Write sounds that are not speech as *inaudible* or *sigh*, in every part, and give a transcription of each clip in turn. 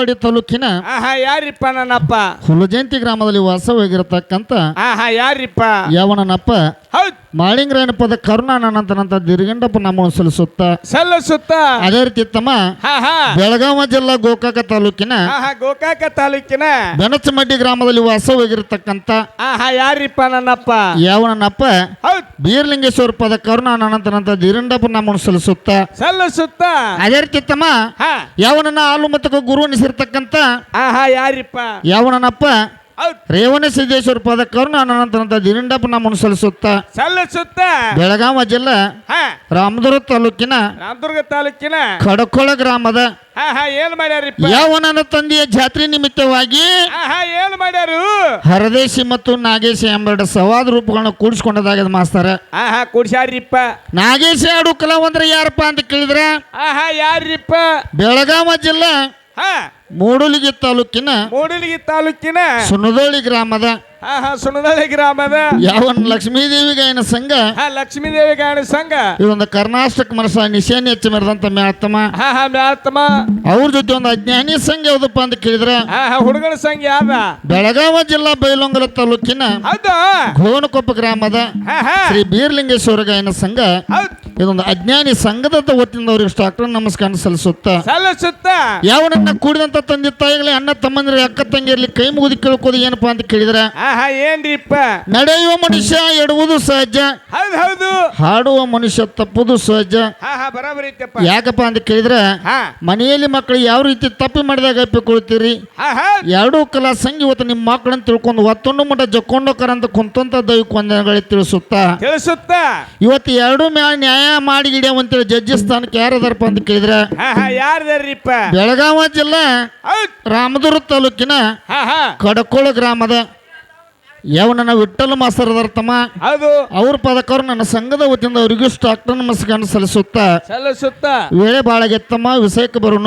ಸೊಲ್ಲಾಪುರ ತಾಲೂಕಿನ ಆಹಾ ಯಾರಿಪ್ಪ ನನ್ನಪ್ಪ? ಹುಲಜಯಂತಿ ಗ್ರಾಮದಲ್ಲಿ ವಾಸವಾಗಿರತಕ್ಕಂತ ಆಹಾ ಯಾರಿಪ್ಪ? ಯಾವನನಪ್ಪ ಹೌದ್ ಮಾಳಿಂಗ್ರಾಯನ ಪದ ಕರುಣಾನಂತನಂತ ದಿರಿಗಂಡಪ್ಪ ನಮ್ಮನ್ನು ಸಲ್ಲಿಸುತ್ತ? ಸಲ್ಲಿಸುತ್ತ? ಅದೇ ರೀತಿ ತಮ್ಮ ಬೆಳಗಾವ ಜಿಲ್ಲಾ ಗೋಕಾಕ ತಾಲೂಕಿನ ಗೋಕಾಕ ತಾಲೂಕಿನ ಬೆನಚಮಡ್ಡಿ ಗ್ರಾಮದಲ್ಲಿ ವಾಸವಾಗಿರತಕ್ಕಂತ ಯಾರಿಪ್ಪ ನನ್ನಪ್ಪ? ಯಾವ ನನ್ನಪ್ಪ? ಬೀರ್ಲಿಂಗೇಶ್ವರ ಪದ ಕರುಣಾನಂತನಂತ ದಿರಂಡಪ್ಪ ನಮ್ಮನ್ನು ಸಲ್ಲಿಸುತ್ತ? ಸಲ್ಲಿಸುತ್ತ? ಅದೇ ರೀತಿ ತಮ್ಮ ಹಾ. ಯಾವನನ್ನ ಹಾಲು ಮತ್ತು ಗುರು ಅನಿಸಿರ್ತಕ್ಕಂತ? ಆಹಾ ಯಾರಿಪ್ಪ? ಯಾವನನಪ್ಪ ಹೌದ್ ರೇವಣ ಸಿದ್ದೇಶ್ವರ ಪದ ಕರುಣಾನಂತನಂತ ದಿನಂಡಪ್ಪ ನಮ್ಮನ್ನು ಸಲ್ಲಿಸುತ್ತ. ಸಲ್ಲಿಸುತ್ತ. ಬೆಳಗಾವ ಜಿಲ್ಲಾ ರಾಮದುರ್ಗ ತಾಲೂಕಿನ ರಾಮದುರ್ಗ ತಾಲೂಕಿನ ಕಡಕೊಳ ಗ್ರಾಮದ ಏನ್ ಮಾಡ್ಯಾರಿಪ್ಪ? ಯಾವನನ ತಂದೆಯ ಜಾತ್ರೆ ನಿಮಿತ್ತವಾಗಿ ಏನ್ ಮಾಡ್ಯಾರು? ಹರದೇಶಿ ಮತ್ತು ನಾಗೇಶಿ ಎಂಬೆರಡು ಸವಾದ ರೂಪಗಳನ್ನ ಕೂಡಿಸ್ಕೊಂಡದಾಗ ಮಾಸ್ತರ. ಕೂಡಿಸ್ಯಾರಿಪ್ಪ. ನಾಗೇಶಿ ಆಡು ಕಲಾವಂದ್ರೆ ಯಾರಪ್ಪ ಅಂತ ಕೇಳಿದ್ರೆ? ಯಾರಿಪ್ಪ ಬೆಳಗಾವ ಜಿಲ್ಲಾ ಹಾ. ಮೂಡುಲಿಗಿ ತಾಲೂಕಿನ ಮೂಡಲಗಿ ತಾಲೂಕಿನ ಸುನದೋಳಿ ಗ್ರಾಮದ ಸುಣದಳ್ಳಿ ಗ್ರಾಮದ ಯಾವನ ಲಕ್ಷ್ಮೀದೇವಿ ಗಾಯನ ಸಂಘ? ಲಕ್ಷ್ಮೀದೇವಿ ಗಾಯನ ಸಂಘ. ಇದೊಂದು ಕರ್ನಾಟಕ ಮನಸ್ಸ ನಿಶಾನಿ ಹೆಚ್ಚು ಮೆರೆದಂತ ಹಾ ಮ್ಯಾತಮ್ಮ ಅವ್ರ ಜೊತೆ ಒಂದು ಅಜ್ಞಾನಿ ಸಂಘ ಯಾವ್ದಪ್ಪ ಅಂತ ಕೇಳಿದ್ರೆ ಹುಡುಗನ ಸಂಘ ಯಾವ ಬೆಳಗಾವ ಜಿಲ್ಲಾ ಬೈಲೊಂಗಲ ತಾಲೂಕಿನ ಹೌದು. ಘೋನಕೊಪ್ಪ ಗ್ರಾಮದ ಶ್ರೀ ಬೀರ್ಲಿಂಗೇಶ್ವರ ಗಾಯನ ಸಂಘ. ಹೌದ್. ಇದೊಂದು ಅಜ್ಞಾನಿ ಸಂಘದ ವತಿಯಿಂದ ಅವ್ರಿಗೆ ಡಾಕ್ಟರ್ ನಮಸ್ಕಾರ ಸಲ್ಲಿಸುತ್ತ. ಸಲ್ಲಿಸುತ್ತ. ಯಾವನನ್ನ ಕೂಡಿದಂತ ತಂದೆ ತಾಯಿಗಳೇ ಅಣ್ಣ ತಮ್ಮಂದ್ರೆ ಅಕ್ಕ ತಂಗಿರ್ಲಿ ಕೈ ಮುಗಿದು ಕೇಳ್ಕೋದು ಏನಪ್ಪಾ ಅಂತ ಕೇಳಿದ್ರೆ? ಏನ್ರಿಪ್ಪ? ನಡೆಯುವ ಮನುಷ್ಯ ಎಡುವುದು ಸಹಜ ಹೌದ್ ಹಾಡುವ ಮನುಷ್ಯ ತಪ್ಪುದು ಸಹಜ. ಯಾಕಪ್ಪ ಅಂತ ಕೇಳಿದ್ರೆ? ಮನೆಯಲ್ಲಿ ಮಕ್ಕಳು ಯಾವ ರೀತಿ ತಪ್ಪು ಮಾಡಿದಾಗ ಅಪ್ಪಿಕೊಳ್ತೀರಿ ಎರಡೂ ಕಲಾ ಸಂಘ ಇವತ್ತು ನಿಮ್ಮ ಮಕ್ಕಳನ್ನ ತಿಳ್ಕೊಂಡು ಒತ್ತೊಂಡು ಮಟ್ಟ ಜಕ್ಕೊಂಡೋಕರಂತ ಕುಂತಂತ ದೈವಿಕ ವಂದನೆಗಳಿಗೆ ತಿಳಿಸುತ್ತಾ? ತಿಳಿಸುತ್ತ? ಇವತ್ತು ಎರಡು ಮ್ಯಾಲ ನ್ಯಾಯ ಮಾಡಿ ಹಿಡಿಯವ ಅಂತೇಳಿ ಜಡ್ಜಿ ಸ್ಥಾನಕ್ಕೆ ಯಾರದಾರಪ್ಪ ಅಂತ ಕೇಳಿದ್ರೆ ಯಾರ್ದಾರಿಪ್ಪ ಬೆಳಗಾವ ಜಿಲ್ಲಾ ರಾಮದುರ್ಗ ತಾಲೂಕಿನ ಕಡಕೋಳ ಗ್ರಾಮದ ಯಾವನ ವಿಠ್ಠಲ ಮಾಸ್ತರ್ ಅದಾರ ತಮ್ಮ. ಹೌದು. ಅವ್ರ ಪದಕರು ನನ್ನ ಸಂಘದ ವತಿಯಿಂದ ಅವರಿಗೂ ಡಾಕ್ಟರ್ ನಮಸ್ಕಾರ ಸಲ್ಲಿಸುತ್ತಾ ಸಲ್ಲಿಸುತ್ತ? ವೇಳೆ ಬಾಳಗೆತ್ತಮ್ಮ ವಿಷಯಕ್ಕೆ ಬರೋಣ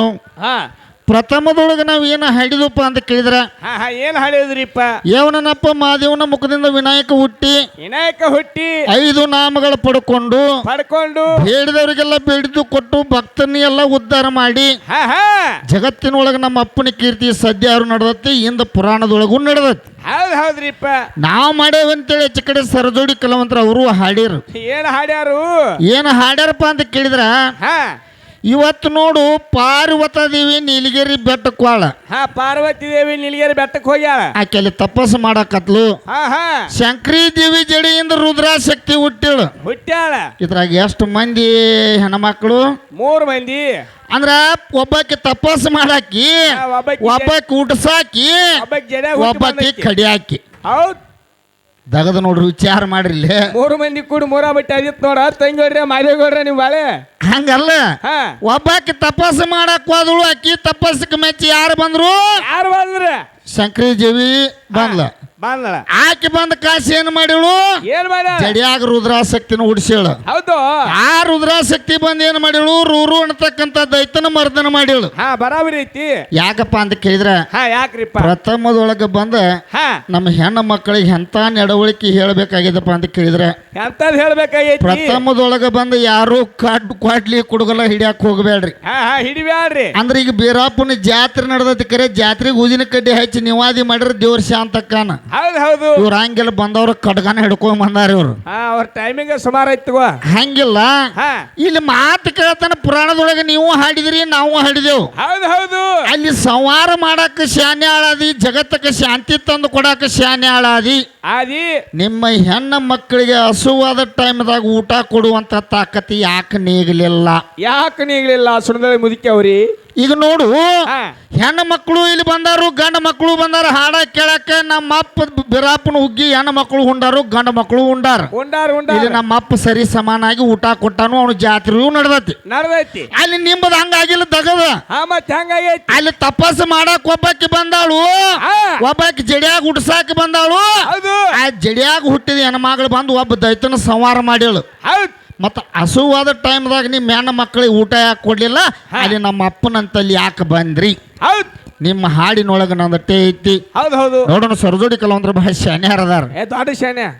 ಪ್ರಥಮದೊಳಗೆ ನಾವು ಏನು ಹಾಡಿದಪ್ಪ ಅಂತ ಕೇಳಿದ್ರೆ? ಹಾ ಹಾ ಏನ್ ಹಾಡಿದ್ರಿಪ್ಪ ಯಾವನಪ್ಪ ಮಾದೇವನ ಮುಖದಿಂದ ವಿನಾಯಕ ಹುಟ್ಟಿ ವಿನಾಯಕ ಹುಟ್ಟಿ ಐದು ನಾಮಗಳು ಪಡ್ಕೊಂಡು ಪಡ್ಕೊಂಡು ಹೇಳಿದವರಿಗೆಲ್ಲ ಬೇಡಿದ್ದು ಕೊಟ್ಟು ಭಕ್ತನ್ನ ಎಲ್ಲ ಉದ್ಧಾರ ಮಾಡಿ ಹಾ ಹಾ. ಜಗತ್ತಿನೊಳಗೆ ನಮ್ಮ ಅಪ್ಪನ ಕೀರ್ತಿ ಸದ್ಯ ಯಾರು ನಡೆದತ್ತೆ ಇಂದ ಪುರಾಣದೊಳಗೂ ನಡೆದತ್ತೆ. ಹೌದು ಹೌದ್ರಿಪ್ಪ. ನಾವು ಮಾಡೇವಂತೇಳಿ ಹೆಚ್ಚು ಕಡೆ ಸರಜೋಡಿ ಕಲಾವಂತರ ಅವರು ಹಾಡಿರು ಏನ್ ಹಾಡ್ಯಾರು? ಏನು ಹಾಡ್ಯಾರಪ್ಪ ಅಂತ ಕೇಳಿದ್ರ? ಹಾ. ಇವತ್ತು ನೋಡು ಪಾರ್ವತ ದೇವಿ ನೀಲಗಿರಿ ಬೆಟ್ಟಕ್ಕೆ ಹೋಳ ಹಾ ಪಾರ್ವತಿ ದೇವಿ ನೀಲಗಿರಿ ಬೆಟ್ಟಕ್ಕೆ ಹೋಗ್ಯಾಳ. ಆಕೆ ಅಲ್ಲಿ ತಪಸ್ಸು ಮಾಡಕತ್ಲು. ಹಾ ಹಾ. ಶಂಕರಿ ದೇವಿ ಜಡಿಯಿಂದ ರುದ್ರಾಶಕ್ತಿ ಹುಟ್ಟಿಳು. ಹುಟ್ಟ್ಯಾಳ. ಇದ್ರಾಗ ಎಷ್ಟು ಮಂದಿ ಹೆಣ್ಮಕ್ಳು? ಮೂರು ಮಂದಿ. ಅಂದ್ರ ಒಬ್ಬಕ್ಕೆ ತಪಸ್ಸು ಮಾಡಾಕಿ ಒಬ್ಬಕ್ಕೆ ಒಬ್ಬಾಕಿ ಒಬ್ಬಾಕಿ ಊಟಸಾಕಿ ಒಬ್ಬಕ್ ಜಡೆ ಒಬ್ಬಾಕಿ ಕಡಿಯಾಕಿ. ಹೌದು. ದಗದ ನೋಡ್ರಿ ವಿಚಾರ ಮಾಡ್ರಿ ಮೂರು ಮಂದಿ ಕೂಡಿ ಮೂರ ಬಟ್ಟೆ ಆಗಿತ್ತು ನೋಡ. ತಂಗೋಡ್ರಿ ಮಾದೇಗೌಡ್ರ ನೀವು ಬಾಳೆ. ಹಂಗಲ್ಲ. ಹಾ. ಒಬ್ಬಾಕಿ ತಪಸ್ಸು ಮಾಡಕ್ ಹೋದಳು ಅಕ್ಕಿ ತಪಸ್ಸಕ್ಕೆ ಮೆಚ್ಚಿ ಯಾರು ಬಂದ್ರು? ಯಾರು ಬಂದ್ರ? ಶಂಕರಿ ಜೀವಿ ಬಂದ್ಲ ಬಂದಳ. ಆಕೆ ಬಂದ ಕಾಸು ಏನು ಮಾಡಿಳು? ಏನ್ ಜಡಿಯಾಗ ರುದ್ರಾಸಕ್ತಿನ ಉಡಿಸಿಳು ಹೌದು. ಆ ರುದ್ರಾಸಕ್ತಿ ಬಂದ್ ಏನ್ ಮಾಡಿಳು? ರೂರು ಅನ್ನತಕ್ಕಂತ ದೈತನ ಮರ್ದನ ಮಾಡಿಳು. ಹಾ ಬರಾಬರಿ ಐತಿ. ಯಾಕಪ್ಪ ಅಂತ ಕೇಳಿದ್ರ? ಹಾ ಯಾಕ್ರಿಪ್ಪ? ಪ್ರಥಮದೊಳಗೆ ಬಂದ ಹಾ. ನಮ್ಮ ಹೆಣ್ಣ ಮಕ್ಕಳಿಗೆ ಎಂತ ನಡವಳಿಕೆ ಹೇಳ್ಬೇಕಾಗಿದಪ್ಪ ಅಂತ ಕೇಳಿದ್ರೆ? ಎಂತದ್ ಹೇಳ್ಬೇಕಾಗೈತಿ? ಪ್ರಥಮದೊಳಗೆ ಬಂದು ಯಾರು ಕಾಡ್ ಕ್ವಾಡ್ಲಿ ಕುಡುಗಲ ಹಿಡಿಯಾಕ ಹೋಗ್ಬೇಡ್ರಿ ಹಾ ಹಾ ಹಿಡಿಬ್ಯಾಡ್ರಿ. ಅಂದ್ರೆ ಈಗ ಬೀರಾಪುನ ಜಾತ್ರೆ ನಡೆದೈತಿ ಕರೆ ಜಾತ್ರೆಗೆ ಊದಿನ ಕಡ್ಡಿ ಹಚ್ಚಿ ನಿವಾದಿ ಮಾಡಿದ್ರೆ ದೇವ್ರ ಶಾಂತಕ್ಕಾನ. ಹೌದು ಹೌದು. ಇವ್ರು ಹಂಗಿಲ್ಲ ಬಂದವ್ರ ಕಡ್ಗಾನ ಹಿಡ್ಕೊಂಡ್ ಬಂದಾರ ಇವ್ರು. ಹಾ ಅವ್ರ ಟೈಮಿಂಗ್ ಸುಮಾರು ಐತಿ ಹಂಗಿಲ್ಲ. ಹಾ. ಇಲ್ಲಿ ಮಾತು ಕೇಳ್ತಾನ ಪುರಾಣದೊಳಗೆ ನೀವು ಹಾಡಿದ್ರಿ ನಾವು ಹಾಡಿದೆವು. ಹೌದು ಹೌದು. ಅಲ್ಲಿ ಸಂವಾರ ಮಾಡಕ್ಕೆ ಶಾನೆ ಆಳಾದಿ ಜಗತ್ತಕ್ಕೆ ಶಾಂತಿ ತಂದು ಕೊಡಕ್ಕೆ ಶಾನೆ ಆಳಾದಿ. ಆದಿ. ನಿಮ್ಮ ಹೆಣ್ಣ ಮಕ್ಕಳಿಗೆ ಹಸುವಾದ ಟೈಮ್ದಾಗ ಊಟ ಕೊಡುವಂತ ತಾಕತಿ ಯಾಕೆ ನೀಗಲಿಲ್ಲ? ಯಾಕೆ ನೀಗ್ಲಿಲ್ಲ? ಸುಣ್ಣದಲ್ಲಿ ಮುದುಕಿ ಅವ್ರಿ. ಈಗ ನೋಡು ಹಾ. ಹೆಣ್ಣು ಮಕ್ಕಳು ಇಲ್ಲಿ ಬಂದಾರು ಗಂಡ ಮಕ್ಕಳು ಬಂದಾರ ಹಾಡ ಕೇಳಕ್ಕೆ ನಮ್ಮ ಅಪ್ಪ ಬಿರಾಪನ ಹುಗ್ಗಿ ಹೆಣ್ಣು ಮಕ್ಕಳು ಉಂಡಾರು ಗಂಡ ಮಕ್ಕಳು ಉಂಡಾರ. ಉಂಡಾರ ಇಲ್ಲಿ ಉಂಡಾರ ನಮ್ಮ ಅಪ್ಪ ಸರಿ ಸಮಾನಾಗಿ ಊಟ ಕೊಟ್ಟಾನು ಅವನು ಜಾತ್ರೆಯೂ ನಡೆದತಿ. ನಡ್ದೈತಿ. ಅಲ್ಲಿ ನಿಂಬದು ಹಂಗಾಗಿಲ್ಲ ದಗದ. ಹಾ ಮತ್ ಹೆಂಗಾಗೈತಿ? ಅಲ್ಲಿ ತಪಸ್ಸು ಮಾಡಕ್ ಒಬ್ಬಾಕಿ ಬಂದಾಳು ಹಾ. ಒಬ್ಬಾಕಿ ಜಡಿಯಾಗ ಹುಡ್ಸಾಕಿ ಬಂದಾಳು. ಹೌದು. ಆ ಜಡಿಯಾಗ ಹುಟ್ಟಿದ ಹೆಣ್ಮಗಳು ಬಂದು ಒಬ್ಬ ದೈತನ ಸಂವಾರ ಮಾಡ್ಯಾಳು. ಹೌದ್. ಮತ್ತ ಹಸುವಾದ ಟೈಮ್ದಾಗ ನಿಮ್ಮ ಹೆಣ್ಣು ಮಕ್ಕಳಿಗೆ ಊಟ ಯಾಕೆ ಕೊಡ್ಲಿಲ್ಲ? ಅಲ್ಲಿ ನಮ್ಮ ಅಪ್ಪನಂತಲ್ಲಿ ಯಾಕೆ ಬಂದ್ರಿ? ಹೌದು. ನಿಮ್ಮ ನಂದು ನಂದಟ್ಟೆ ಐತಿ. ಹೌದು ಹೌದು. ನೋಡೋಣ ಸರ್ಜೋಡಿ ಕಲಾವಂದ್ರ ಬಹಳ ಶಾನ್ಯಾರ ಅದಾರ. ಏ ದೊಡ್ಡ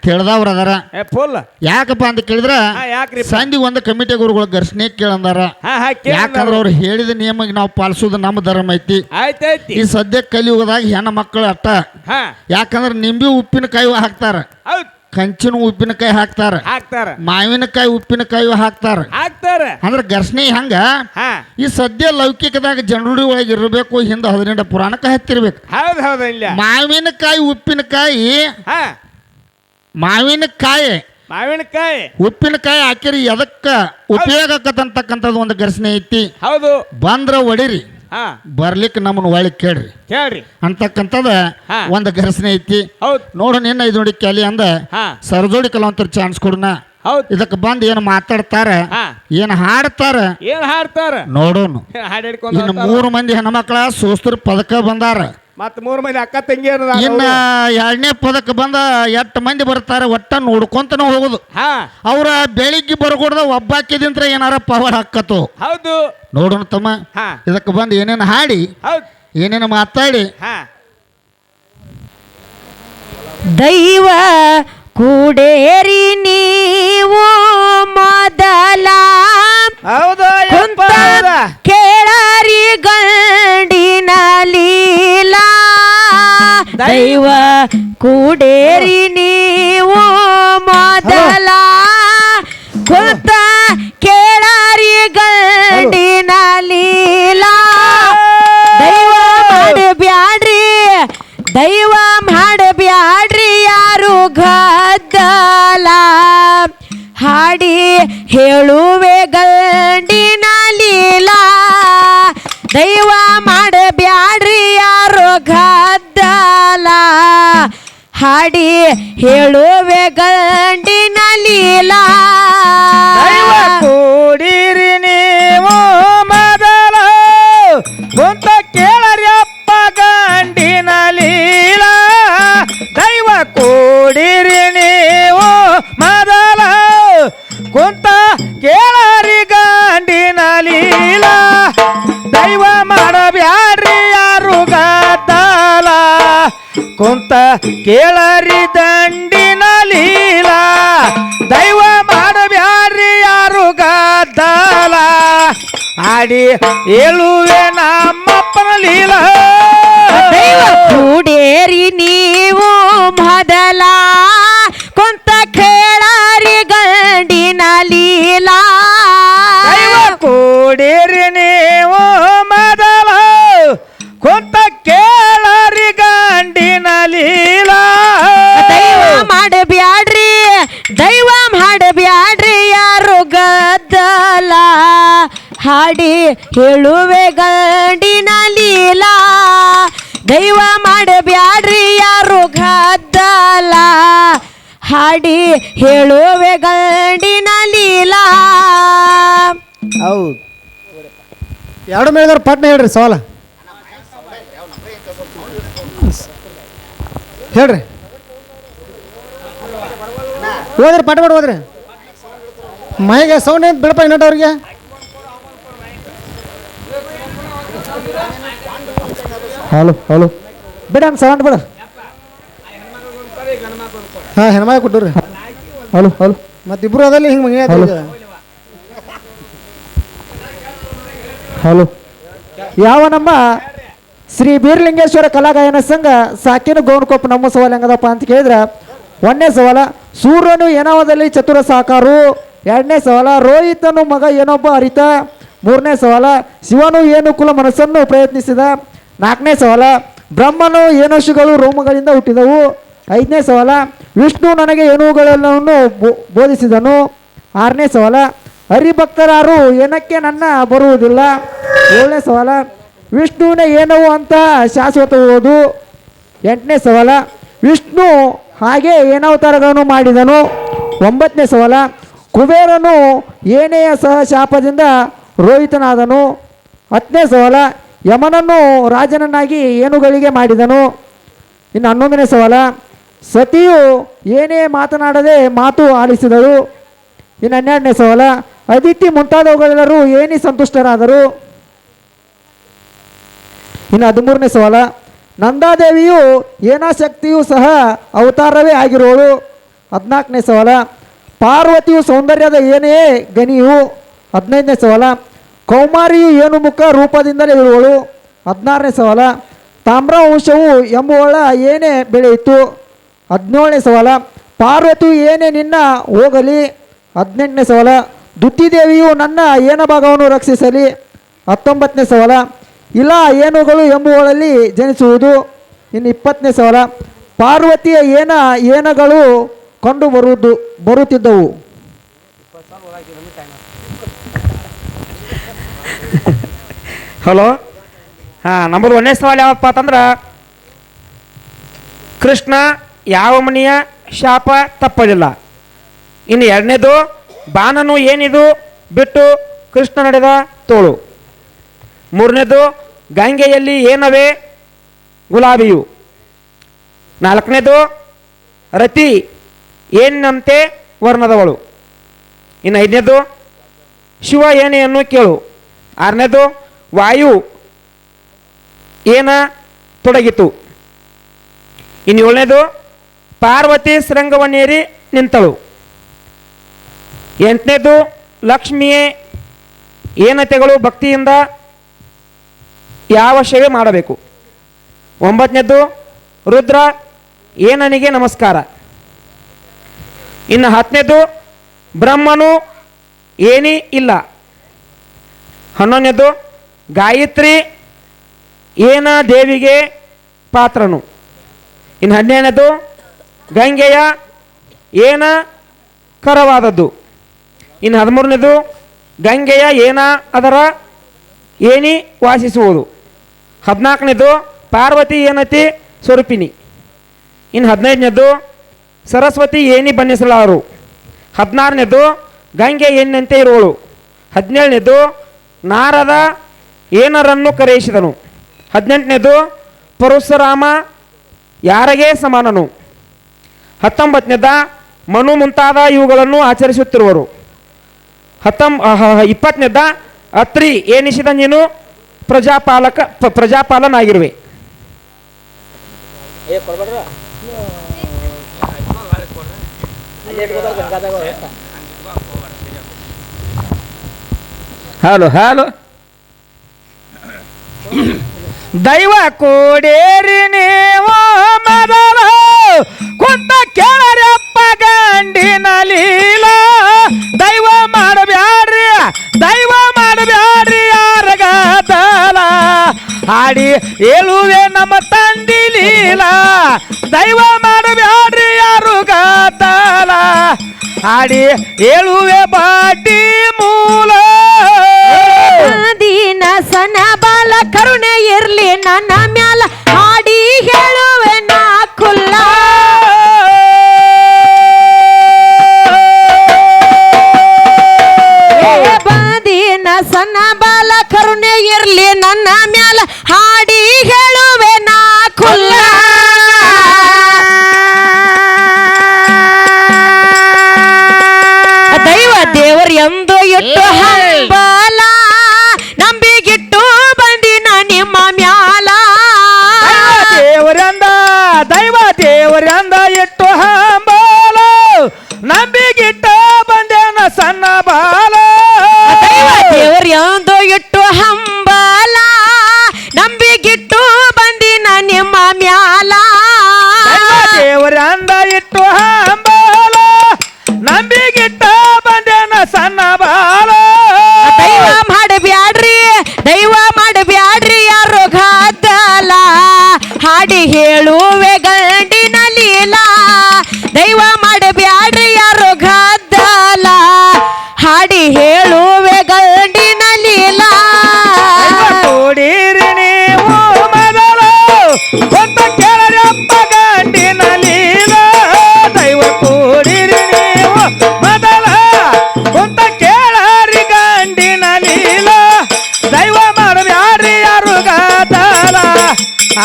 ಕೇಳ್ದವ್ರ ಅದಾರ. ಏ ಫುಲ್ ಯಾಕಪ್ಪ ಅಂತ ಕೇಳಿದ್ರ? ಯಾಕ್ರಿ ಸಂಧಿ ಒಂದು ಕಮಿಟಿ ಗುರುಗಳ ಘರ್ಷಣೆ ಕೇಳಂದಾರ. ಯಾಕಂದ್ರ ಅವ್ರು ಹೇಳಿದ ನಿಯಮಗೆ ನಾವು ಪಾಲಿಸೋದು ನಮ್ಮ ಧರ್ಮ ಐತಿ. ಈ ಸದ್ಯ ಕಲಿಯುಗದಾಗ ಹೆಣ್ಣು ಮಕ್ಕಳು ಅಟ್ಟ. ಹಾ. ನಿಂಬೆ ಉಪ್ಪಿನ ಕೈ ಹಾಕ್ತಾರ. ಹೌದ್. ಕಂಚಿನ ಉಪ್ಪಿನಕಾಯಿ ಹಾಕ್ತಾರ. ಹಾಕ್ತಾರ. ಮಾವಿನಕಾಯಿ ಉಪ್ಪಿನಕಾಯಿ ಹಾಕ್ತಾರ. ಹಾಕ್ತಾರ. ಅಂದ್ರ ಘರ್ಷಣೆ ಹಂಗ ಈ ಸದ್ಯ ಲೌಕಿಕದಾಗ ಜನರುಡಿ ಒಳಗೆ ಇರಬೇಕು ಹಿಂದೆ ಹದಿನೆಂಟು ಪುರಾಣಕ್ಕೆ ಹತ್ತಿರ್ಬೇಕು. ಹೌದ್ ಹೌದು ಇಲ್ಲ ಮಾವಿನಕಾಯಿ ಉಪ್ಪಿನಕಾಯಿ ಮಾವಿನಕಾಯಿ ಮಾವಿನಕಾಯಿ. ಉಪ್ಪಿನಕಾಯಿ ಹಾಕಿರಿ ಎದಕ್ಕ ಉಪಯೋಗ ಆಕತ್ತಂತಕ್ಕಂಥದ್ದು ಒಂದು ಘರ್ಷಣೆ ಐತಿ. ಹೌದು. ಬಂದ್ರ ಹೊಡಿರಿ ಹಾ ಬರ್ಲಿಕ್ಕೆ ನಮ್ಮನ್ನು ಒಳ್ಳೆ ಕೇಳ್ರಿ. ಕೇಳ್ರಿ. ಅಂತಕ್ಕಂಥದ. ಒಂದು ಘರ್ಷಣೆ ಐತಿ. ನೋಡ ನಿನ್ನ ಇದು ನೋಡಿ ಕ್ಯಾಲಿ ಅಂದ ಸರ್ಜೋಡಿ ಕಲಾವಂತರ ಚಾನ್ಸ್ ಕೊಡೋಣ ಹೌದು. ಇದಕ್ಕೆ ಬಂದು ಏನು ಮಾತಾಡ್ತಾರ ಏನು ಹಾಡ್ತಾರ ಏನ್ ಹಾಡ್ತಾರ? ನೋಡೋನು. ಇನ್ನು ಮೂರು ಮಂದಿ ಹೆಣ್ಮಕ್ಳ ಸೋಸ್ತರ ಪದಕ ಬಂದಾರ. ಮತ್ ಮೂರ್ ಮಂದಿ ಅಕ್ಕ ತಂಗಿ ಇನ್ನ ಎರಡನೇ ಪದಕ್ಕೆ ಬಂದ ಎಷ್ಟು ಮಂದಿ ಬರ್ತಾರೆ ಒಟ್ಟ ನೋಡ್ಕೊಂತನ ಹೋಗುದು. ಹಾ. ಅವ್ರ ಬೆಳಿಗ್ಗೆ ಬರ್ಕೊಡ್ದ ಒಬ್ಬಾಕಿದಿಂತ್ರ ಏನಾರ ಪವರ್ ಹಾಕತ್ತು ಹೌದು. ನೋಡೋಣ ತಮ್ಮ. ಹಾ. ಇದಕ್ಕೆ ಬಂದು ಏನೇನು ಹಾಡಿ ಹೌದು. ಏನೇನು ಮಾತಾಡಿ. ಹಾ. ದೈವ ಕೂಡೇರಿ ನೀವು ಮೊದಲ ಹೌದು ಕುಂತ ಕೇಳರಿ ಗಂಡಿನ ಲೀಲಾ. ದೈವ ಕೂಡೇರಿ ನೀವು ಮೊದಲ. ಕುಂತ ಕೇಳರಿ ಗಂಡಿನ ಲೀಲಾ. ದೈವ ಮಾಡಬ್ಯಾಡ್ರಿ ದೈವ ಮಾಡಬ್ಯಾಡ್ರಿ ಯಾರು ಗದ್ದಲ. ಹಾಡಿ ಹೇಳುವೆ ಗಂಡಿನ ಲೀಲಾ. ದೈವ ಮಾಡಬ್ಯಾಡ್ರಿ ಯಾರು ಗದ್ದಲ. ಹಾಡಿ ಹೇಳುವೆ ಗಂಡಿನ ಲೀಲಾ. ಕೂಡಿರಿ ನೀವು ಮೊದಲು. ಕುಂತ ಕೇಳರಿಯಪ್ಪ ಗಂಡಿನ ಲೀಲಾ. ದೈವ ಕೂಡಿರಿ ನೀವು ಮೊದಲು. ಕುಂತ ಕೇಳರಿ ಗಂಡಿನ ಲೀಲ. ಮಾಡಬ್ಯಾಡ್ರಿ ಯಾರು ಗದ್ದಲ ಕುಂತ ಕೇಳರಿ ದಂಡಿನ ಲೀಲಾ, ದೈವ ಮಾಡಬ್ಯಾಡ್ರಿ ಯಾರು ಗದ್ದಲ ಆಡಿ ಹೇಳುವೆ ನಮ್ಮಪ್ಪನ ಲೀಲ. ಹಾಡಿ ಹೇಳುವೆ ಗಂಡಿನ ಲೀಲಾ. ದೈವ ಮಾಡಬ್ಯಾಡ್ರಿ ಯಾರು ಗದ್ದಲ. ಹಾಡಿ ಹೇಳುವೆ ಗಂಡಿನ ಲೀಲಾ. ಹೌದು. ಎರಡು ಮೇಳಿದವ್ರು ಪಟ್ನ ಹೇಳ್ರಿ ಸವಾಲ. ಹೇಳ್ರಿ. ಹೋದ್ರಿ ಪಟ್ ಮಾಡಿ ಹೋದ್ರಿ ಮೈಗೆ ಸೌಂಡ್ ಏನು ಬಿಡಪ್ಪ ಇನ್ನೊಟ್ಟು ಹಲೋ ಹಲೋ. ಬಿಡ ಸೌಂಡ್ ಬಿಡ. ಹಾಂ ಹೆಣ್ಮಾಗ ಕೊಟ್ಟವ್ರಿ. Hello hello. ಮತ್ತಿಬ್ರು ಅದಲ್ಲಿ ಹಿಂಗೆ ಮಂಗೆ ಹಲೋ. ಯಾವ ನಮ್ಮ ಶ್ರೀ ಬೀರಲಿಂಗೇಶ್ವರ ಕಲಾಗಾಯನ ಸಂಘ ಸಾಕಿನ ಗೌನಕೊಪ್ಪ ನಮ್ಮ ಸವಾಲು ಹೆಂಗದಪ್ಪ ಅಂತ ಕೇಳಿದ್ರೆ. ಒಂದನೇ ಸವಾಲ ಸೂರ್ಯನು ಏನಾವದಲ್ಲಿ ಚತುರ ಸಾಕಾರು? ಎರಡನೇ ಸವಾಲ ರೋಹಿತನು ಮಗ ಏನೊಬ್ಬ ಅರಿತ? ಮೂರನೇ ಸವಾಲ ಶಿವನು ಏನು ಕುಲ ಮನಸ್ಸನ್ನು ಪ್ರಯತ್ನಿಸಿದ? ನಾಲ್ಕನೇ ಸವಾಲ, ಬ್ರಹ್ಮನು ಏನೋಶುಗಳು ರೋಮಗಳಿಂದ ಹುಟ್ಟಿದವು. ಐದನೇ ಸವಾಲ, ವಿಷ್ಣು ನನಗೆ ಏನುಗಳನ್ನು ಬೋ- ಬೋಧಿಸಿದನು. ಆರನೇ ಸವಾಲ, ಹರಿಭಕ್ತರಾರು ಏನಕ್ಕೆ ನನ್ನ ಬರುವುದಿಲ್ಲ. ಏಳನೇ ಸವಾಲ, ವಿಷ್ಣುವಿನ ಏನವು ಅಂತ ಶಾಶ್ವತ ಓದು. ಎಂಟನೇ ಸವಾಲ, ವಿಷ್ಣು ಹಾಗೆ ಏನವತಾರಗಳನ್ನು ಮಾಡಿದನು. ಒಂಬತ್ತನೇ ಸವಾಲ, ಕುಬೇರನು ಏನೆಯ ಸಹ ಶಾಪದಿಂದ ರೋಹಿತನಾದನು. ಹತ್ತನೇ ಸವಾಲ ಯಮನನ್ನು ರಾಜನನ್ನಾಗಿ ಏನುಗಳಿಗೆ ಮಾಡಿದನು. ಇನ್ನು ಹನ್ನೊಂದನೇ ಸವಾಲ, ಸತಿಯು ಏನೇ ಮಾತನಾಡದೆ ಮಾತು ಆಲಿಸಿದರು ಇನ್ನು ಹನ್ನೆರಡನೇ ಸವಾಲ ಅದಿತಿ ಮುಂತಾದವುಗಳೆಲ್ಲರೂ ಏನೇ ಸಂತುಷ್ಟರಾದರು. ಇನ್ನು ಹದಿಮೂರನೇ ಸವಾಲ, ನಂದಾದೇವಿಯು ಏನಾಶಕ್ತಿಯೂ ಸಹ ಅವತಾರವೇ ಆಗಿರುವಳು. ಹದಿನಾಲ್ಕನೇ ಸವಾಲ, ಪಾರ್ವತಿಯು ಸೌಂದರ್ಯದ ಏನೇ ಗನಿಯು. ಹದಿನೈದನೇ ಸವಾಲ ಕೌಮಾರಿಯು ಏನು ಮುಖ ರೂಪದಿಂದಲೇ ಇರುವಳು? ಹದಿನಾರನೇ ಸವಾಲ, ತಾಮ್ರವಂಶವು ಎಂಬುವಳ ಏನೇ ಬೆಳೆಯಿತು? ಹದಿನೇಳನೇ ಸವಾಲ, ಪಾರ್ವತಿ ಏನೇ ನಿನ್ನ ಹೋಗಲಿ? ಹದಿನೆಂಟನೇ ಸವಾಲ ದುತ್ತಿದೇವಿಯು ನನ್ನ ಏನ ಭಾಗವನ್ನು ರಕ್ಷಿಸಲಿ? ಹತ್ತೊಂಬತ್ತನೇ ಸವಾಲ ಇಲ್ಲ ಏನುಗಳು ಎಂಬುವಳಲ್ಲಿ ಜನಿಸುವುದು? ಇನ್ನು ಇಪ್ಪತ್ತನೇ ಸವಾಲ, ಪಾರ್ವತಿಯ ಏನ ಏನಗಳು ಕಂಡು ಬರುವುದು ಬರುತ್ತಿದ್ದವು? *laughs* ಹಲೋ ಹಾಂ, ನಮ್ಮದು ಒಂದನೇ ಸವಾಲು ಯಾವಪ್ಪ ಅಂತಂದ್ರೆ, ಕೃಷ್ಣ ಯಾವ ಮನೆಯ ಶಾಪ ತಪ್ಪಲಿಲ್ಲ ಇನ್ನು ಎರಡನೇದು ಬಾಣನು ಏನಿದು ಬಿಟ್ಟು ಕೃಷ್ಣ ನಡೆದ ತೋಳು. ಮೂರನೇದು, ಗಂಗೆಯಲ್ಲಿ ಏನವೇ ಗುಲಾಬಿಯು. ನಾಲ್ಕನೇದು, ರತಿ ಏನಂತೆ ವರ್ಣದವಳು. ಇನ್ನು ಐದನೇದು, ಶಿವ ಏನೆಯನ್ನು ಕೇಳು. ಆರನೇದು, ವಾಯು ಏನ ತೊಡಗಿತು? ಇನ್ನು ಏಳನೇದು, ಪಾರ್ವತಿ ಶೃಂಗವನ್ನೇರಿ ನಿಂತಳು. ಎಂಟನೇದು, ಲಕ್ಷ್ಮಿಯೇ, ಏನತೆಗಳು ಭಕ್ತಿಯಿಂದ ಯಾವ ಸೇವೆ ಮಾಡಬೇಕು? ಒಂಬತ್ತನೇದು ರುದ್ರ ಏನನಿಗೆ ನಮಸ್ಕಾರ. ಇನ್ನು ಹತ್ತನೇದು, ಬ್ರಹ್ಮನು ಏನೇ ಇಲ್ಲ. ಹನ್ನೊಂದನೇದು, ಗಾಯತ್ರಿ ಏನ ದೇವಿಗೆ ಪಾತ್ರನು? ಇನ್ನು ಹನ್ನೆರಡನೇದು ಗಂಗೆಯ ಏನ ಕರವಾದದ್ದು? ಇನ್ನು ಹದಿಮೂರನೇದು, ಗಂಗೆಯ ಏನ ಅದರ ಏನಿ ವಾಸಿಸುವುದು? ಹದಿನಾಲ್ಕನೇದು, ಪಾರ್ವತಿ ಏನತಿ ಸ್ವರೂಪಿಣಿ? ಇನ್ನು ಹದಿನೈದನೇದು, ಸರಸ್ವತಿ ಏನಿ ಬಣ್ಣಿಸಲಾರು? ಹದಿನಾರನೇದು, ಗಂಗೆ ಏನಂತೆ ಇರುವಳು? ಹದಿನೇಳನೇದು ನಾರದ ಏನರನ್ನು ಕರೆಯಿಸಿದನು. ಹದಿನೆಂಟನೇದು ಪರಶುರಾಮ ಯಾರಿಗೆ ಸಮಾನನು. ಹತ್ತೊಂಬತ್ತನೇದ ಮನು ಮುಂತಾದ ಇವುಗಳನ್ನು ಆಚರಿಸುತ್ತಿರುವರು. ಹತ್ತೊಂಬ ಇಪ್ಪತ್ತನೇದ ಅತ್ರಿ ಏನಿಸಿದ ನೀನು ಪ್ರಜಾಪಾಲಕ ಪ್ರಜಾಪಾಲನಾಗಿರುವೆ. Hello hello. ದೈವ ಕೋಡೇರಿ ನೀವು ಮೊದಲ ಕುಂತ ಕೇಳರಪ್ಪ ಗಂಡಿನ ಲೀಲ. ದೈವ ಮಾಡಬ್ಯಾಡ್ರಿ ದೈವ ಮಾಡಬ್ಯಾಡ್ರಿ ಯಾರಗದಲ. ಹಾಡಿ ಏಳುವೆ ನಮ್ಮ ತಂದಿ ಲೀಲ. ದೈವ ಮಾಡಬ್ಯಾಡ್ರಿ ಯಾರು ಗಾತಾಲಾ ಹಾಡಿ ಏಳುವೆ ಬಾಟಿ ಮೂಲ. ಸನ ಬಾಲ ಕರುಣೆ ಇರ್ಲಿ ನನ್ನ ಮ್ಯಾಲ. ಹಾಡಿ ಹೇಳುವೆ ಬಂದೇನ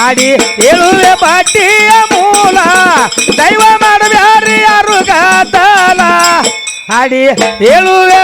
ಆಡಿ ಇಲ್ಲೇ ಪಾಟಿಯ ಮೂಲ. ದೈವ ಮಾಡಬ್ಯಾರಿ ಯಾರು ಗಾತಲ ಹಾಡಿ ಹೇಳುವೆ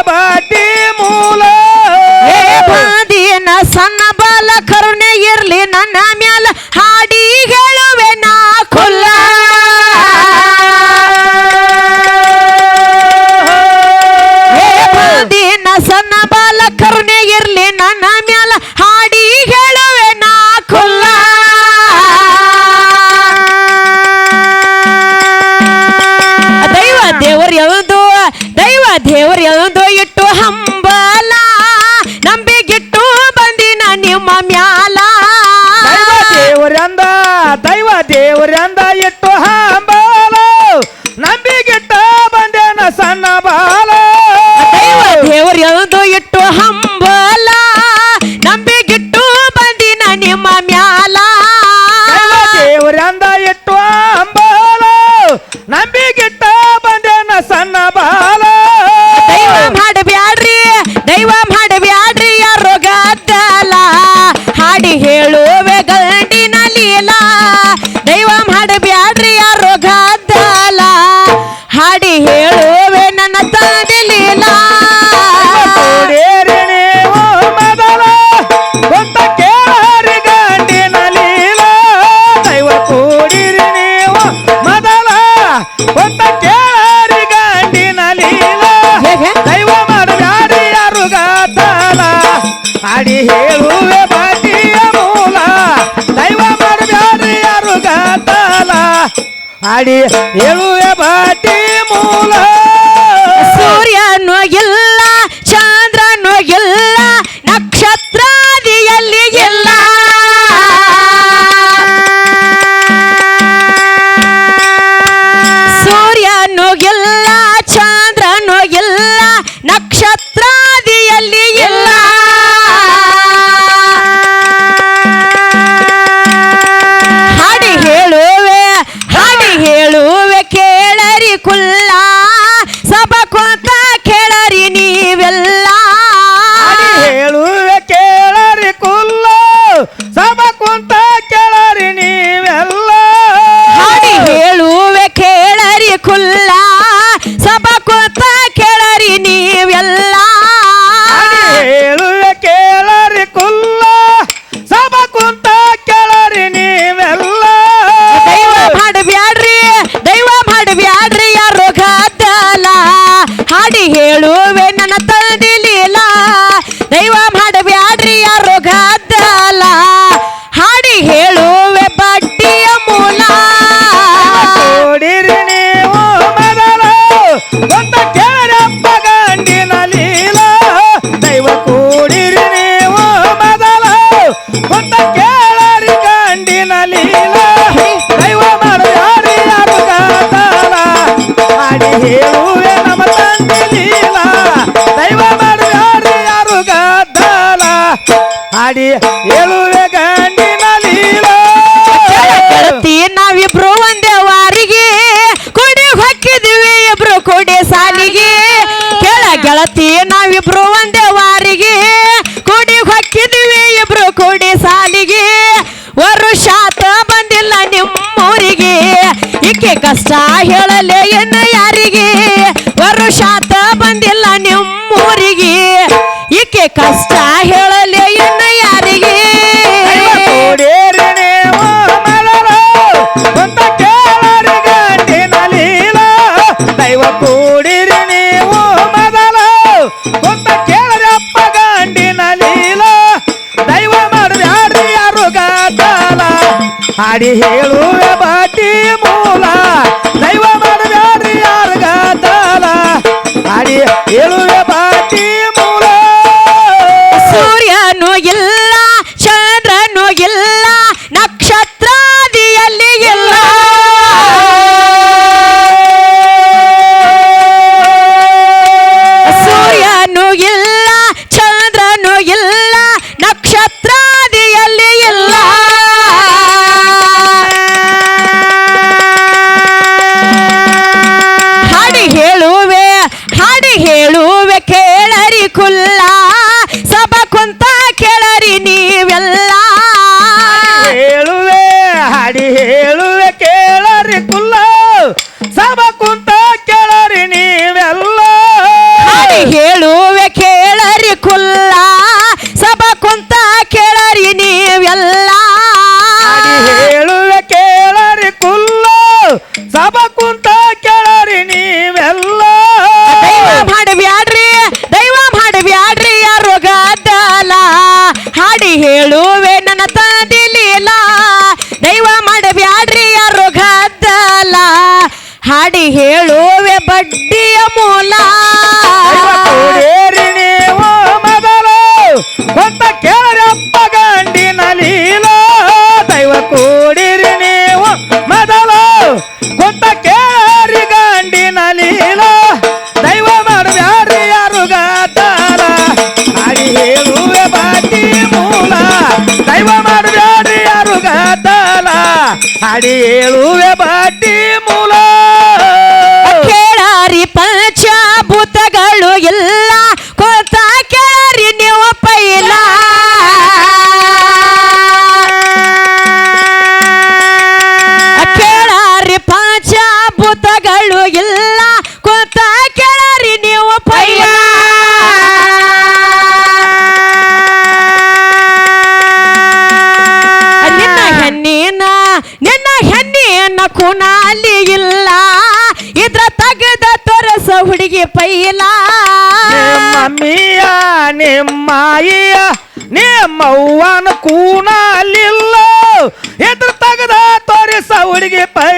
ఆడి ఏడు ఏ పాటి మూలా ಇಬ್ರು ಕೂಡಿ ಸಾಲಿಗೆ. ವರುಷಾತ ಬಂದಿಲ್ಲ ನಿಮ್ಮೂರಿಗೆ. ಇಕ್ಕೆ ಕಷ್ಟ ಹೇಳಲೆ ಏನು ಯಾರಿಗೆ? ವರುಷಾತ ಬಂದಿಲ್ಲ ನಿಮ್ಮೂರಿಗೆ. ಇಕ್ಕೆ ಕಷ್ಟ ಹೇಳಲೆ ಹಾಡಿ ಹೇಳುವೆ ಬಾಟಿ ಮೂಲ. ಹಾಡಿ ಹೇಳುವೆ ಬಡ್ಡಿಯ ಮೂಲ. ನೀವು ಮೊದಲು ಅಂತ ಕೇಳಪ್ಪ ಗಂಡಿನ ಲೀಲ ದೈವ ಕೂಡಿರಿ ನೀವು ಮೊದಲು ಗೊತ್ತ ಕೇಳರಿ ಗಂಡಿನ ಲೀಲ ದೈವ ಮಾಡಬ್ಯಾರಿ ಯಾರು ಗಾತಾರ? ಹಾಡಿ ಹೇಳುವೆ ಬಾಟಿ ಮೂಲ. ದೈವ ಮಾಡಬ್ಯಾರಿ ಯಾರು ಗಾತಾರ? ಹಾಡಿ ಹೇಳುವೆ ಬಾಟಿ ಹುಡುಗಿ ಪೈಲ. ಮಮ್ಮಿಯ ನಿಮ್ಮಾಯಿಯ ನಿಮ್ಮವ್ವನ ಕೂನಲಿಲ್ಲ ಎದ್ರ ತಗದ ತೋರಿಸ ಹುಡುಗಿ ಪೈ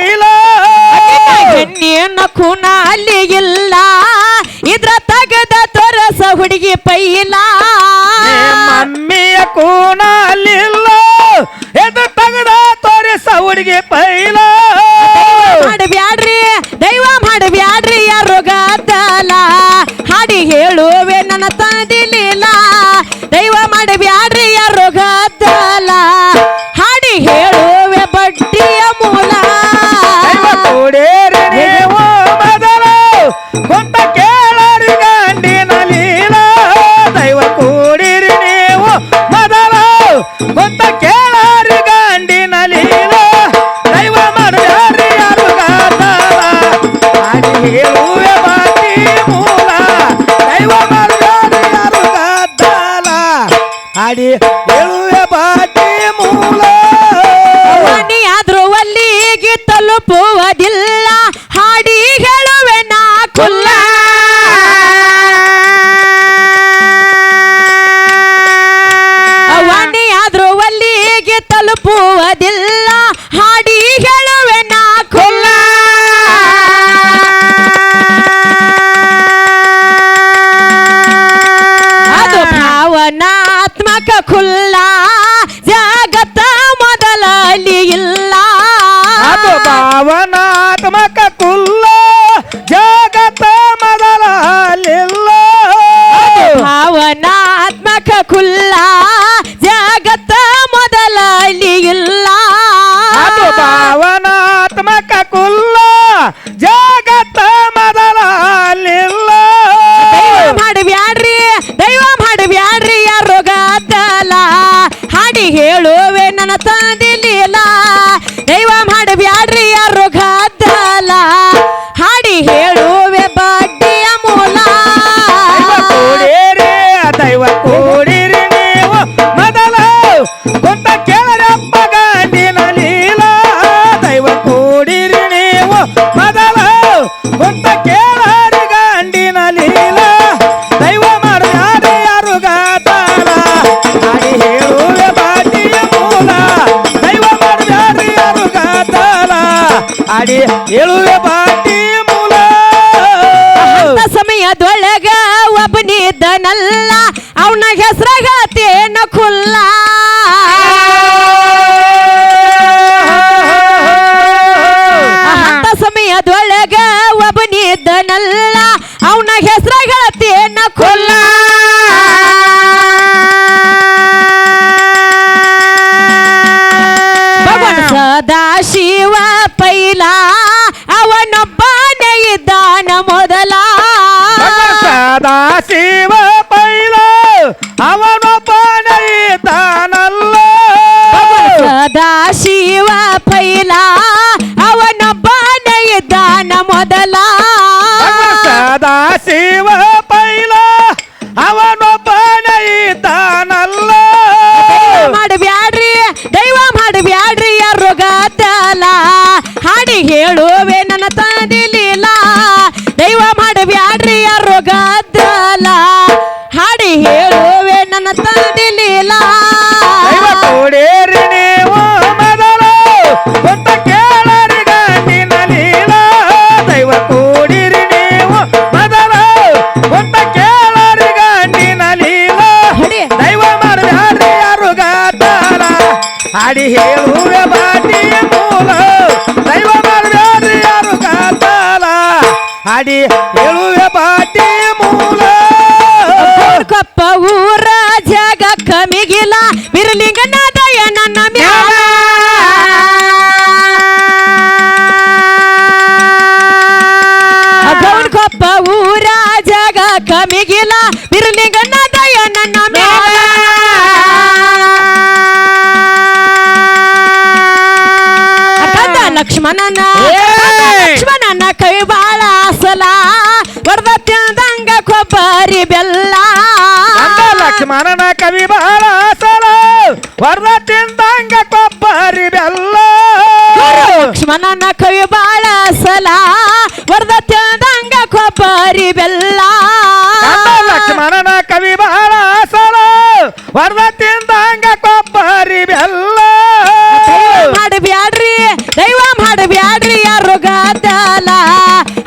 பாடல் தானல்ல ಸದಾಶಿವ ಪೈಲ ಅವನ ಬಾಣೆಯ ದಾನ ಮೊದಲ ಸದಾಶಿವ ಕೊಡಿಲಿಲ್ಲ ಕೊಡೇರಿ ನೀವು ಮೊದಲು ಅಂತ ಕೇಳರಿ ಗಂಡಿನ ಲೀಲ ದೈವ ಕೂಡಿರಿ ನೀವು ಮೊದಲು ಅಂತ ಕೇಳರಿ ಗಂಡಿನ ಲೀಲ ದೈವ ಮಾಡಿದ ಹಾಡ್ರಿ ಯಾರು ಗಾತಾರ ಹಾಡಿ ಹೇಳುವೆ ಬಾಟಿಯ ಮೂಲ ದೈವ ಮಾಡಿದ ಹಾಡ್ರಿ ಯಾರು ಗಾತಾರ ಹಾಡಿ ಹೇಳುವೆ ಬಾಟಿಯ ಮೂಲ ಕಪ್ಪ ಕಮಿಗಿಲ್ಲ ಬಿರ್ಲಿಂಗನ ದಯ ನನ್ನ ಮ್ಯಾಲ. ಗೌನ್ ಕೊಪ್ಪ ಊರ ಜಾಗ ಕಮಿಗಿಲ್ಲ. ಬಿರ್ಲಿಂಗನ ದಯ ನನ್ನ ಮ್ಯಾಲ. ಲಕ್ಷ್ಮಣನ ಲಕ್ಷ್ಮಣನ ಕೈ ಬಾಳ ಅಸಲ. ಹೊಡೆದ ತಿಂದಂಗ ಕೊಬ್ಬರಿ ಬೆಲ್ಲ. ಲಕ್ಷ್ಮಣನ ವರದ ತಿಂದಂಗ ಕೊಬ್ಬರಿ ಬೆಲ್ಲ ಲಕ್ಷ್ಮಣನ ಕವಿ ಬಾಳ ಸಲ ಹೊಡೆದ ತಿಂದಂಗ ಕೊಬ್ಬರಿ ಬೆಲ್ಲ ಲಕ್ಷ್ಮಣನ ಕವಿ ಬಾಳ ಸಲ ವರದ ತಿಂದಂಗ ಕೊಬ್ಬರಿ ಬೆಲ್ಲ ಮಾಡಬ್ಯಾಡ್ರಿ ದೈವ ಮಾಡಬ್ಯಾಡ್ರಿ ಯಾರು ಗದ್ದಲ.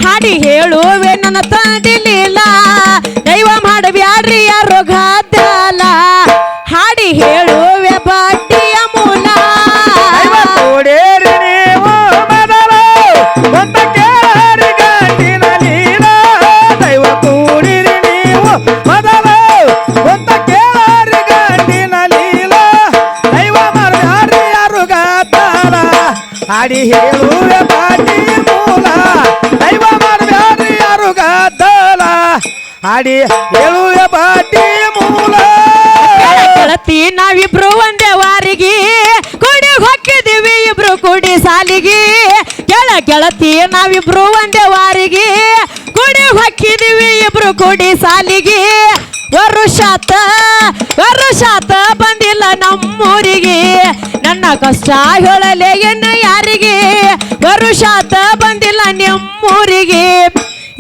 ಹಾಡಿ ಹೇಳುವೆ ನನ್ನ ತಂದಿಲಿಲ್ಲ ಹಾಡಿ ಹೇಳುವೆ ಬಾಟಿ ಮೂಲ. ದೈವ ಮಾಡಬೇಡ್ರಿ ಯಾರು ಗದ್ದಲ ಹಾಡಿ ಹೇಳುವೆ ಪಾಟಿ ಮೂಲ. ಕಳತಿ, ನಾವಿಬ್ರು ಒಂದೇ ವಾರಿಗೆ. ಕುಡಿ ಹೊಕ್ಕಿದೀವಿ, ಇಬ್ರು ಕುಡಿ ಸಾಲಿಗೆ. ಕೆಳ ಕೆಳತಿ, ನಾವಿಬ್ರು ಒಂದೇ ವಾರಿಗೆ. ಕುಡಿ ಹೊಕ್ಕಿದೀವಿ, ಇಬ್ರು ಕುಡಿ ಸಾಲಿಗೆ. ವರುಷಾತ ವರುಷಾತ ಬಂದಿಲ್ಲ ನಮ್ಮೂರಿಗೆ. ನನ್ನ ಕಷ್ಟ ಹೇಳಲೆ ಎನ್ನ ಯಾರಿಗೆ? ವರುಷಾತ ಬಂದಿಲ್ಲ ನಿಮ್ಮೂರಿಗೆ.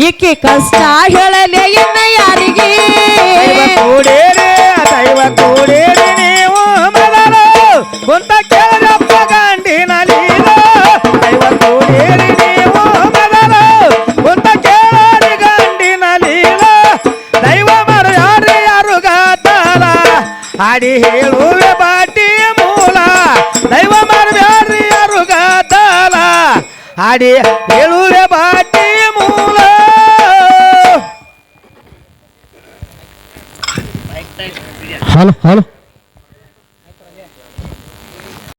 ಈಕಿ ಕಷ್ಟ ಹೇಳಲೆ ಎನ್ನ ಯಾರಿಗೆ? ದೈವ ಕೂಡೇರಿ ದೈವ ಹಾಡಿ ಹೇಳುವೆ ಬಾಟಿ ಮೂಲ. Hello hello